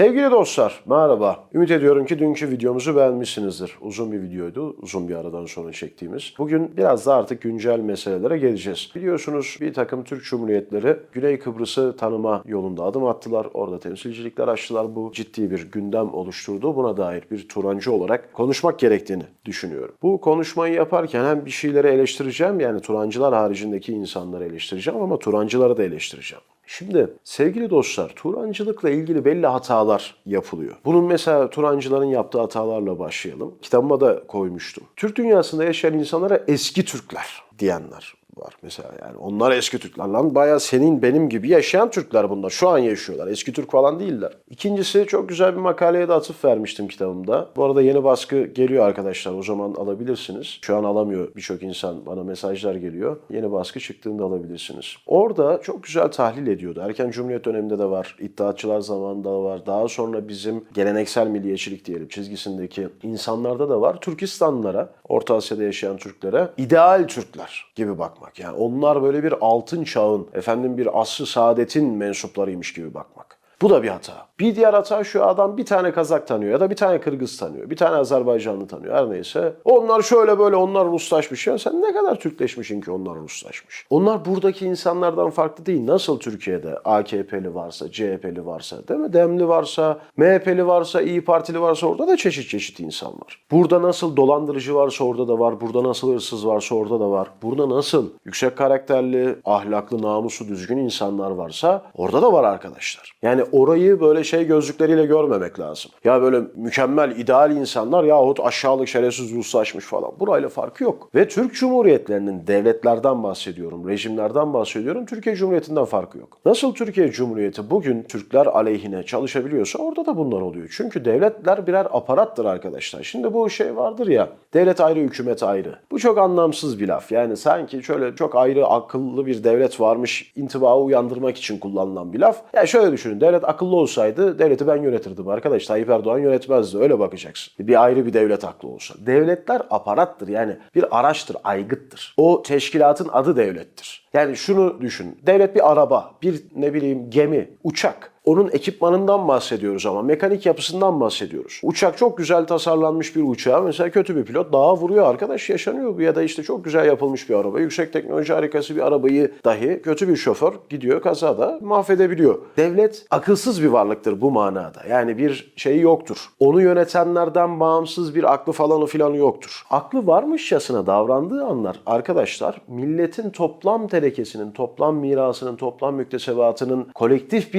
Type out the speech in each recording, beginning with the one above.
Sevgili dostlar, merhaba. Ümit ediyorum ki dünkü videomuzu beğenmişsinizdir. Uzun bir videoydu, uzun bir aradan sonra çektiğimiz. Bugün biraz da artık güncel meselelere geleceğiz. Biliyorsunuz bir takım Türk Cumhuriyetleri Güney Kıbrıs'ı tanıma yolunda adım attılar. Orada temsilcilikler açtılar. Bu ciddi bir gündem oluşturdu. Buna dair bir Turancı olarak konuşmak gerektiğini düşünüyorum. Bu konuşmayı yaparken hem bir şeyleri eleştireceğim, yani Turancılar haricindeki insanları eleştireceğim ama Turancıları da eleştireceğim. Şimdi sevgili dostlar Turancılıkla ilgili belli hatalar yapılıyor. Bunun mesela Turancıların yaptığı hatalarla başlayalım. Kitabıma da koymuştum. Türk dünyasında yaşayan insanlara eski Türkler diyenler var mesela yani. Onlar eski Türkler lan bayağı senin benim gibi yaşayan Türkler bunlar. Şu an yaşıyorlar. Eski Türk falan değiller. İkincisi çok güzel bir makaleye de atıf vermiştim kitabımda. Bu arada yeni baskı geliyor arkadaşlar. O zaman alabilirsiniz. Şu an alamıyor birçok insan. Bana mesajlar geliyor. Yeni baskı çıktığında alabilirsiniz. Orada çok güzel tahlil ediyordu. Erken Cumhuriyet döneminde de var. İttihatçılar zamanında da var. Daha sonra bizim geleneksel milliyetçilik diyelim çizgisindeki insanlarda da var. Türkistanlılara, Orta Asya'da yaşayan Türklere ideal Türkler gibi bakmak. Yani onlar böyle bir altın çağın, efendim bir asr-ı saadetin mensuplarıymış gibi bakmak. Bu da bir hata. Bir diğer hata şu adam bir tane Kazak tanıyor ya da bir tane Kırgız tanıyor. Bir tane Azerbaycanlı tanıyor her neyse. Onlar şöyle böyle onlar Ruslaşmış. Ya sen ne kadar Türkleşmişsin ki onlar Ruslaşmış. Onlar buradaki insanlardan farklı değil. Nasıl Türkiye'de AKP'li varsa, CHP'li varsa, değil mi? Demli varsa, MHP'li varsa, İyi Partili varsa orada da çeşit çeşit insan var. Burada nasıl dolandırıcı varsa orada da var. Burada nasıl hırsız varsa orada da var. Burada nasıl yüksek karakterli, ahlaklı, namusu düzgün insanlar varsa orada da var arkadaşlar. Yani orayı böyle şey gözlükleriyle görmemek lazım. Ya böyle mükemmel, ideal insanlar yahut aşağılık, şerefsiz, Ruslaşmış falan. Burayla farkı yok. Ve Türk Cumhuriyetlerinin devletlerden bahsediyorum, rejimlerden bahsediyorum. Türkiye Cumhuriyeti'nden farkı yok. Nasıl Türkiye Cumhuriyeti bugün Türkler aleyhine çalışabiliyorsa orada da bunlar oluyor. Çünkü devletler birer aparattır arkadaşlar. Şimdi bu şey vardır ya, devlet ayrı, hükümet ayrı. Bu çok anlamsız bir laf. Yani sanki şöyle çok ayrı, akıllı bir devlet varmış intibağı uyandırmak için kullanılan bir laf. Ya şöyle düşünün, devlet akıllı olsaydı devleti ben yönetirdim arkadaş. Tayyip Erdoğan yönetmezdi. Öyle bakacaksın. Bir ayrı bir devlet aklı olsa. Devletler aparattır. Yani bir araçtır, aygıttır. O teşkilatın adı devlettir. Yani şunu düşün. Devlet bir araba, bir ne bileyim gemi, uçak. Onun ekipmanından bahsediyoruz ama mekanik yapısından bahsediyoruz. Uçak çok güzel tasarlanmış bir uçağa mesela kötü bir pilot dağa vuruyor arkadaş yaşanıyor bu ya da işte çok güzel yapılmış bir araba, yüksek teknoloji harikası bir arabayı dahi kötü bir şoför gidiyor kazada mahvedebiliyor. Devlet akılsız bir varlıktır bu manada. Yani bir şeyi yoktur. Onu yönetenlerden bağımsız bir aklı falanı filanı yoktur. Aklı varmışçasına davrandığı anlar arkadaşlar milletin toplam terekesinin, toplam mirasının, toplam müktesebatının, kolektif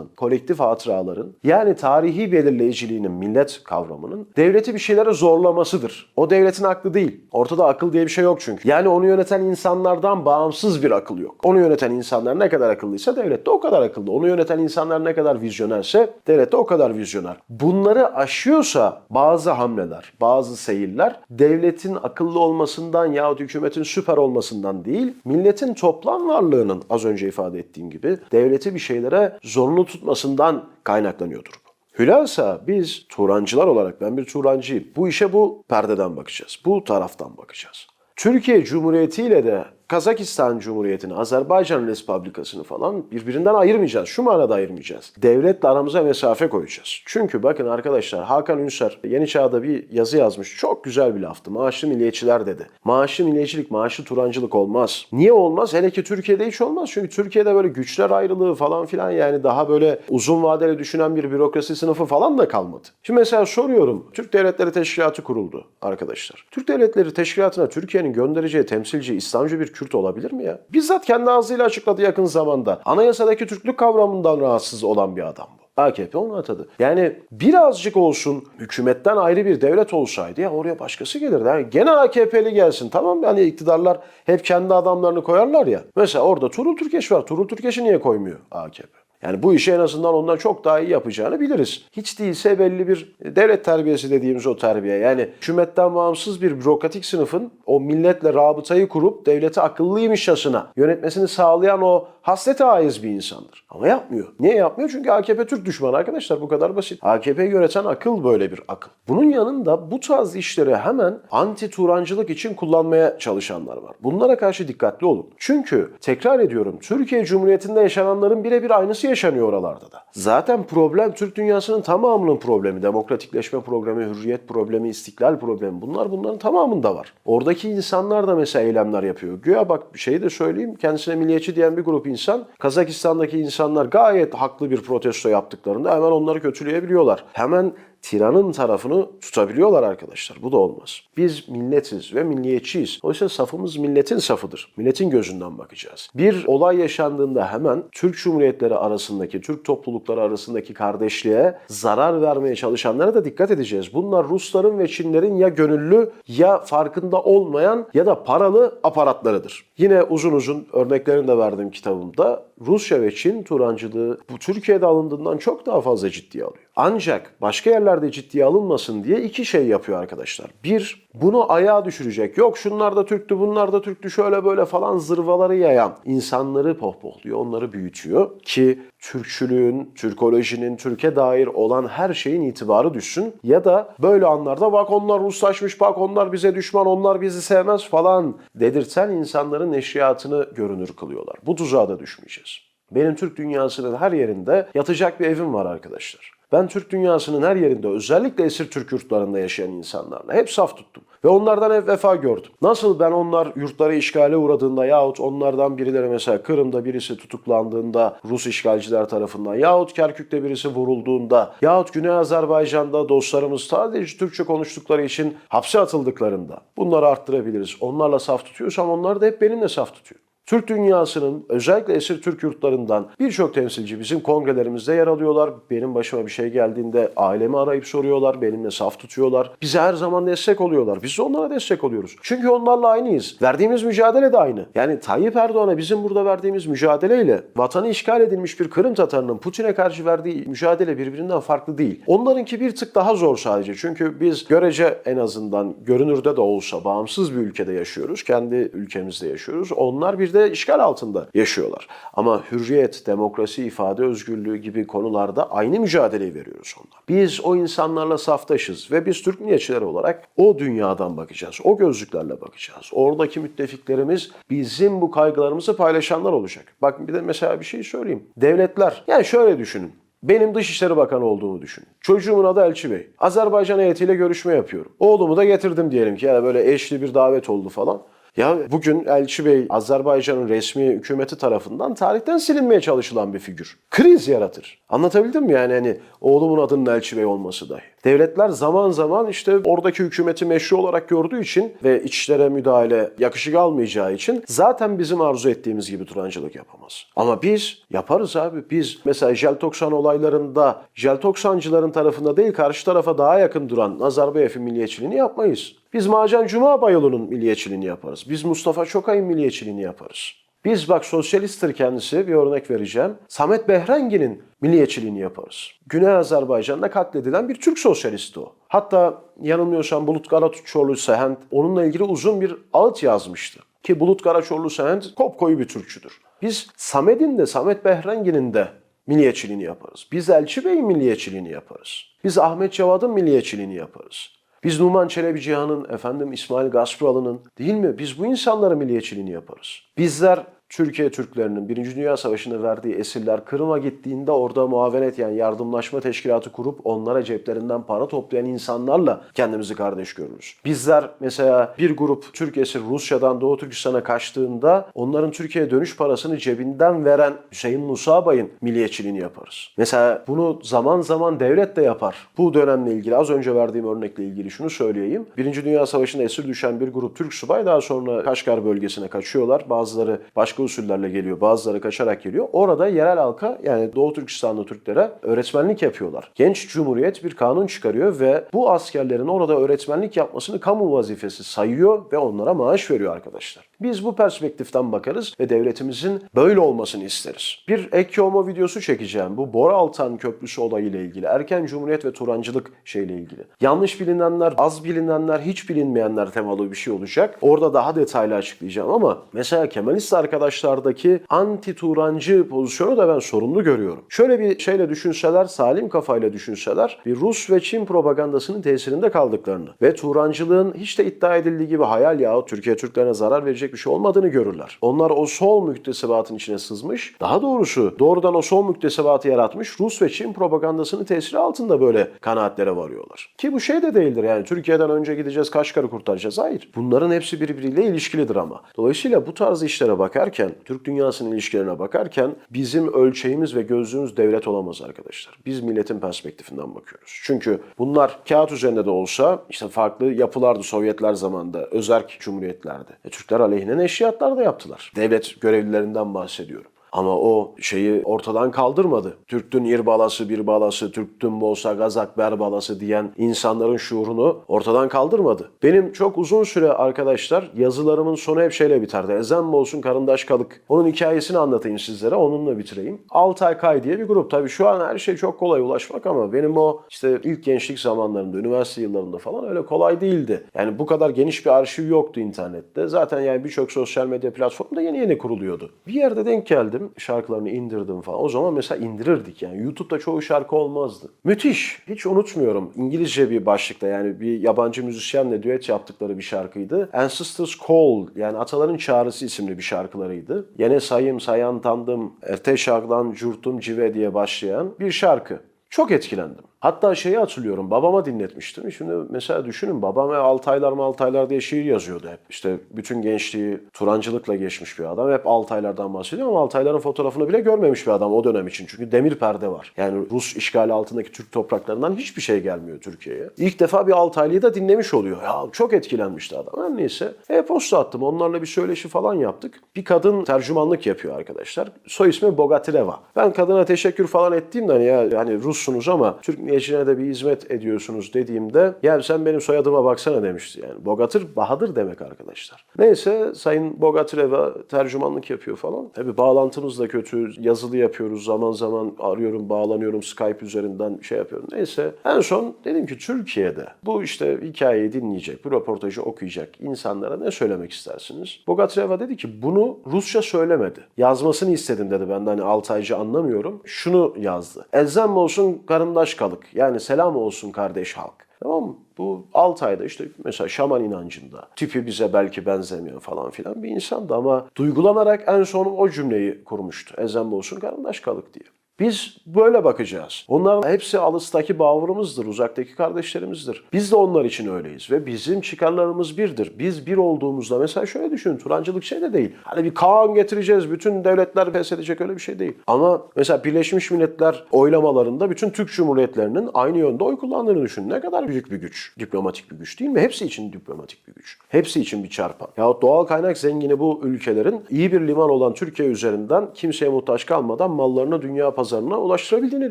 bilinçaltının, kolektif hatıraların yani tarihi belirleyiciliğinin, millet kavramının devleti bir şeylere zorlamasıdır. O devletin aklı değil. Ortada akıl diye bir şey yok çünkü. Yani onu yöneten insanlardan bağımsız bir akıl yok. Onu yöneten insanlar ne kadar akıllıysa devlet de o kadar akıllı. Onu yöneten insanlar ne kadar vizyonerse devlet de o kadar vizyoner. Bunları aşıyorsa bazı hamleler, bazı seyirler devletin akıllı olmasından yahut hükümetin süper olmasından değil, milletin toplam varlığının az önce ifade ettiğim gibi devleti bir şeylere zorunlu tutmasından kaynaklanıyordur bu. Hülasa biz Turancılar olarak ben bir Turancıyım. Bu işe bu perdeden bakacağız. Bu taraftan bakacağız. Türkiye Cumhuriyeti ile de Kazakistan Cumhuriyeti'ni, Azerbaycan Respublikası'nı falan birbirinden ayırmayacağız. Şu manada ayırmayacağız. Devletle aramıza mesafe koyacağız. Çünkü bakın arkadaşlar Hakan Ünser Yeni Çağ'da bir yazı yazmış. Çok güzel bir laftı. Maaşlı milliyetçiler dedi. Maaşlı milliyetçilik, maaşlı turancılık olmaz. Niye olmaz? Hele ki Türkiye'de hiç olmaz. Çünkü Türkiye'de böyle güçler ayrılığı falan filan yani daha böyle uzun vadeli düşünen bir bürokrasi sınıfı falan da kalmadı. Şimdi mesela soruyorum. Türk Devletleri Teşkilatı kuruldu arkadaşlar. Türk Devletleri Teşkilatı'na Türkiye'nin göndereceği temsilci İslamcı bir Kürt olabilir mi ya? Bizzat kendi ağzıyla açıkladı yakın zamanda. Anayasadaki Türklük kavramından rahatsız olan bir adam bu. AKP onu atadı. Yani birazcık olsun hükümetten ayrı bir devlet olsaydı ya oraya başkası gelirdi. Yani gene AKP'li gelsin tamam yani iktidarlar hep kendi adamlarını koyarlar ya. Mesela orada Turul Türkeş var. Turul Türkeş'i niye koymuyor AKP? Yani bu işi en azından ondan çok daha iyi yapacağını biliriz. Hiç değilse belli bir devlet terbiyesi dediğimiz o terbiye. Yani hükümetten bağımsız bir bürokratik sınıfın o milletle rabıtayı kurup devleti akıllıymışçasına yönetmesini sağlayan o hasrete haiz bir insandır. Ama yapmıyor. Niye yapmıyor? Çünkü AKP Türk düşmanı arkadaşlar bu kadar basit. AKP yöneten akıl böyle bir akıl. Bunun yanında bu tarz işleri hemen anti Turancılık için kullanmaya çalışanlar var. Bunlara karşı dikkatli olun. Çünkü tekrar ediyorum Türkiye Cumhuriyeti'nde yaşananların birebir aynısı yaşanıyor oralarda da. Zaten problem Türk dünyasının tamamının problemi. Demokratikleşme problemi, hürriyet problemi, istiklal problemi. Bunlar bunların tamamında var. Oradaki insanlar da mesela eylemler yapıyor. Güya bak bir şey de söyleyeyim. Kendisine milliyetçi diyen bir grup insan Kazakistan'daki insanlar gayet haklı bir protesto yaptıklarında hemen onları kötüleyebiliyorlar. Hemen tiranın tarafını tutabiliyorlar arkadaşlar. Bu da olmaz. Biz milletiz ve milliyetçiyiz. Oysa safımız milletin safıdır. Milletin gözünden bakacağız. Bir olay yaşandığında hemen Türk Cumhuriyetleri arasındaki, Türk toplulukları arasındaki kardeşliğe zarar vermeye çalışanlara da dikkat edeceğiz. Bunlar Rusların ve Çinlerin ya gönüllü ya farkında olmayan ya da paralı aparatlarıdır. Yine uzun uzun örneklerini de verdiğim kitabımda Rusya ve Çin Turancılığı bu Türkiye'de alındığından çok daha fazla ciddiye alıyor. Ancak başka yerlerde ciddiye alınmasın diye iki şey yapıyor arkadaşlar. Bir, bunu ayağa düşürecek. Yok şunlar da Türktü, bunlar da Türktü, şöyle böyle falan zırvaları yayan insanları pohpohluyor, onları büyütüyor ki Türkçülüğün, Türkolojinin, Türkiye dair olan her şeyin itibarı düşsün. Ya da böyle anlarda bak onlar Ruslaşmış, bak onlar bize düşman, onlar bizi sevmez falan dedirten insanların neşriyatını görünür kılıyorlar. Bu tuzağa da düşmeyeceğiz. Benim Türk dünyasının her yerinde yatacak bir evim var arkadaşlar. Ben Türk dünyasının her yerinde özellikle esir Türk yurtlarında yaşayan insanlarla hep saf tuttum. Ve onlardan hep vefa gördüm. Nasıl ben onlar yurtları işgale uğradığında yahut onlardan birileri mesela Kırım'da birisi tutuklandığında Rus işgalciler tarafından yahut Kerkük'te birisi vurulduğunda yahut Güney Azerbaycan'da dostlarımız sadece Türkçe konuştukları için hapse atıldıklarında bunları arttırabiliriz. Onlarla saf tutuyorsam onlar da hep benimle saf tutuyor. Türk dünyasının özellikle esir Türk yurtlarından birçok temsilci bizim kongrelerimizde yer alıyorlar. Benim başıma bir şey geldiğinde ailemi arayıp soruyorlar, benimle saf tutuyorlar. Bize her zaman destek oluyorlar. Biz de onlara destek oluyoruz. Çünkü onlarla aynıyız. Verdiğimiz mücadele de aynı. Yani Tayyip Erdoğan'a bizim burada verdiğimiz mücadeleyle vatanı işgal edilmiş bir Kırım Tatarının Putin'e karşı verdiği mücadele birbirinden farklı değil. Onlarınki bir tık daha zor sadece. Çünkü biz görece en azından görünürde de olsa bağımsız bir ülkede yaşıyoruz. Kendi ülkemizde yaşıyoruz. Onlar bir de işgal altında yaşıyorlar. Ama hürriyet, demokrasi, ifade özgürlüğü gibi konularda aynı mücadeleyi veriyoruz onlar. Biz o insanlarla saftaşız ve biz Türk milliyetçileri olarak o dünyadan bakacağız. O gözlüklerle bakacağız. Oradaki müttefiklerimiz bizim bu kaygılarımızı paylaşanlar olacak. Bak bir de mesela bir şey söyleyeyim. Devletler, yani şöyle düşünün. Benim Dışişleri Bakanı olduğumu düşün. Çocuğumun adı Elçi Bey. Azerbaycan heyetiyle görüşme yapıyorum. Oğlumu da getirdim diyelim ki ya böyle eşli bir davet oldu falan. Ya bugün Elçi Bey Azerbaycan'ın resmi hükümeti tarafından tarihten silinmeye çalışılan bir figür. Kriz yaratır. Anlatabildim mi yani hani oğlumun adının Elçi Bey olması dahi. Devletler zaman zaman işte oradaki hükümeti meşru olarak gördüğü için ve içlere müdahale yakışık almayacağı için zaten bizim arzu ettiğimiz gibi Turancılık yapamaz. Ama biz yaparız abi. Biz mesela Jeltoksan olaylarında Jeltoksancıların tarafında değil karşı tarafa daha yakın duran Nazarbayev'in milliyetçiliğini yapmayız. Biz Macan Cuma Bayolu'nun milliyetçiliğini yaparız. Biz Mustafa Çokay'ın milliyetçiliğini yaparız. Biz bak sosyalisttir kendisi bir örnek vereceğim. Samet Behrengi'nin milliyetçiliğini yaparız. Güney Azerbaycan'da katledilen bir Türk sosyalisti o. Hatta yanılmıyorsam Bulut Karatuçoğlu Sehent onunla ilgili uzun bir ağıt yazmıştı. Ki Bulut Karaçoğlu Sehent kopkoyu bir Türkçüdür. Biz Samet'in de Samet Behrengi'nin de milliyetçiliğini yaparız. Biz Elçi Bey'in milliyetçiliğini yaparız. Biz Ahmet Cevad'ın milliyetçiliğini yaparız. Biz Numan Çelebi Cihan'ın, efendim İsmail Gaspralı'nın değil mi? Biz bu insanların milliyetçiliğini yaparız. Bizler Türkiye Türklerinin Birinci Dünya Savaşı'nda verdiği esirler Kırım'a gittiğinde orada muavenet yani yardımlaşma teşkilatı kurup onlara ceplerinden para toplayan insanlarla kendimizi kardeş görürüz. Bizler mesela bir grup Türk esir Rusya'dan Doğu Türkistan'a kaçtığında onların Türkiye'ye dönüş parasını cebinden veren Hüseyin Musa Bay'ın milliyetçiliğini yaparız. Mesela bunu zaman zaman devlet de yapar. Bu dönemle ilgili az önce verdiğim örnekle ilgili şunu söyleyeyim. Birinci Dünya Savaşı'nda esir düşen bir grup Türk subay daha sonra Kaşgar bölgesine kaçıyorlar. Bazıları başka usullerle geliyor, bazıları kaçarak geliyor. Orada yerel halka yani Doğu Türkistanlı Türklere öğretmenlik yapıyorlar. Genç Cumhuriyet bir kanun çıkarıyor ve bu askerlerin orada öğretmenlik yapmasını kamu vazifesi sayıyor ve onlara maaş veriyor arkadaşlar. Biz bu perspektiften bakarız ve devletimizin böyle olmasını isteriz. Bir ek yoğma videosu çekeceğim. Bu Bora Altan Köprüsü olayıyla ilgili. Erken Cumhuriyet ve Turancılık şeyle ilgili. Yanlış bilinenler, az bilinenler, hiç bilinmeyenler temalı bir şey olacak. Orada daha detaylı açıklayacağım ama mesela Kemalist arkadaşlardaki anti-Turancı pozisyonu da ben sorunlu görüyorum. Şöyle bir şeyle düşünseler, salim kafayla düşünseler bir Rus ve Çin propagandasının tesirinde kaldıklarını ve Turancılığın hiç de iddia edildiği gibi hayal yahut Türkiye Türklerine zarar verecek bir şey olmadığını görürler. Onlar o sol müktesebatın içine sızmış. Daha doğrusu doğrudan o sol müktesebatı yaratmış Rus ve Çin propagandasının tesiri altında böyle kanaatlere varıyorlar. Ki bu şey de değildir yani Türkiye'den önce gideceğiz Kaşgar'ı kurtaracağız. Hayır. Bunların hepsi birbiriyle ilişkilidir ama. Dolayısıyla bu tarz işlere bakarken, Türk dünyasının ilişkilerine bakarken bizim ölçeğimiz ve gözlüğümüz devlet olamaz arkadaşlar. Biz milletin perspektifinden bakıyoruz. Çünkü bunlar kağıt üzerinde de olsa işte farklı yapılardı Sovyetler zamanında, özerk cumhuriyetlerdi. E, Türkler aleyhine neşriyatlar da yaptılar. Devlet görevlilerinden bahsediyorum. Ama o şeyi ortadan kaldırmadı. Türktün ir balası bir balası, Türktün bolsa gazak ber balası diyen insanların şuurunu ortadan kaldırmadı. Benim çok uzun süre arkadaşlar yazılarımın sonu hep şeyle biterdi. Ezen mi olsun karındaş kalık. Onun hikayesini anlatayım sizlere, onunla bitireyim. Altay Kay diye bir grup. Tabii şu an her şey çok kolay ulaşmak ama benim o işte ilk gençlik zamanlarında, üniversite yıllarında falan öyle kolay değildi. Yani bu kadar geniş bir arşiv yoktu internette. Zaten yani birçok sosyal medya platformu da yeni yeni kuruluyordu. Bir yerde denk geldim, şarkılarını indirdim falan. O zaman mesela indirirdik yani. YouTube'da çoğu şarkı olmazdı. Müthiş. Hiç unutmuyorum. İngilizce bir başlıkta yani bir yabancı müzisyenle düet yaptıkları bir şarkıydı. Ancestors Call yani Ataların Çağrısı isimli bir şarkılarıydı. Yine sayım sayan tandım, erte şarkılan curtum cive diye başlayan bir şarkı. Çok etkilendim. Hatta şeyi hatırlıyorum babama dinletmiştim. Şimdi mesela düşünün babam Altaylar mı Altaylar diye şiir yazıyordu hep. İşte bütün gençliği Turancılıkla geçmiş bir adam. Hep Altaylardan bahsediyor ama Altayların fotoğrafını bile görmemiş bir adam o dönem için. Çünkü demir perde var. Yani Rus işgali altındaki Türk topraklarından hiçbir şey gelmiyor Türkiye'ye. İlk defa bir Altaylıyı da dinlemiş oluyor. Ya çok etkilenmişti adam. Her neyse. E-posta attım. Onlarla bir söyleşi falan yaptık. Bir kadın tercümanlık yapıyor arkadaşlar. Soy ismi Bogatileva. Ben kadına teşekkür falan ettiğimde hani ya hani Russunuz ama Türk milliyetçiliğine de bir hizmet ediyorsunuz dediğimde ya sen benim soyadıma baksana demişti yani. Bogatır Bahadır demek arkadaşlar. Neyse Sayın Bogatileva tercümanlık yapıyor falan. Tabii bağlantımız da kötü. Yazılı yapıyoruz. Zaman zaman arıyorum, bağlanıyorum Skype üzerinden şey yapıyorum. Neyse en son dedim ki Türkiye'de bu işte hikayeyi dinleyecek, bu röportajı okuyacak insanlara ne söylemek istersiniz? Bogatileva dedi ki bunu Rusça söylemedi. Yazmasını istedim dedi ben de hani Altaycı anlamıyorum. Şunu yazdı. Elzem olsun karındaş kalık. Yani selam olsun kardeş halk. Tamam mı? Bu Altay'da işte mesela şaman inancında tipi bize belki benzemiyor falan filan bir insandı ama duygulanarak en son o cümleyi kurmuştu. Ezem olsun kardeş kalık diye. Biz böyle bakacağız. Onların hepsi alыстaki bağırımızdır, uzaktaki kardeşlerimizdir. Biz de onlar için öyleyiz ve bizim çıkarlarımız birdir. Biz bir olduğumuzda mesela şöyle düşünün, Turancılık şey de değil. Hani bir Kaan getireceğiz, bütün devletler pes edecek öyle bir şey değil. Ama mesela Birleşmiş Milletler oylamalarında bütün Türk Cumhuriyetlerinin aynı yönde oy kullandığını düşünün. Ne kadar büyük bir güç, diplomatik bir güç değil mi? Hepsi için diplomatik bir güç. Hepsi için bir çarpan. Yahut doğal kaynak zengini bu ülkelerin iyi bir liman olan Türkiye üzerinden kimseye muhtaç kalmadan mallarını dünya pazarına ulaştırabildiğini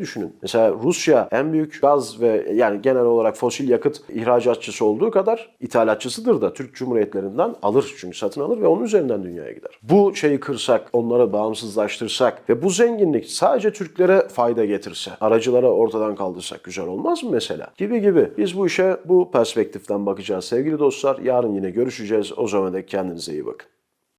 düşünün. Mesela Rusya en büyük gaz ve yani genel olarak fosil yakıt ihracatçısı olduğu kadar ithalatçısıdır da Türk Cumhuriyetlerinden alır çünkü satın alır ve onun üzerinden dünyaya gider. Bu şeyi kırsak, onları bağımsızlaştırsak ve bu zenginlik sadece Türklere fayda getirse, aracılara ortadan kaldırsak güzel olmaz mı mesela? Gibi gibi. Biz bu işe bu perspektiften bakacağız sevgili dostlar. Yarın yine görüşeceğiz. O zaman da kendinize iyi bakın.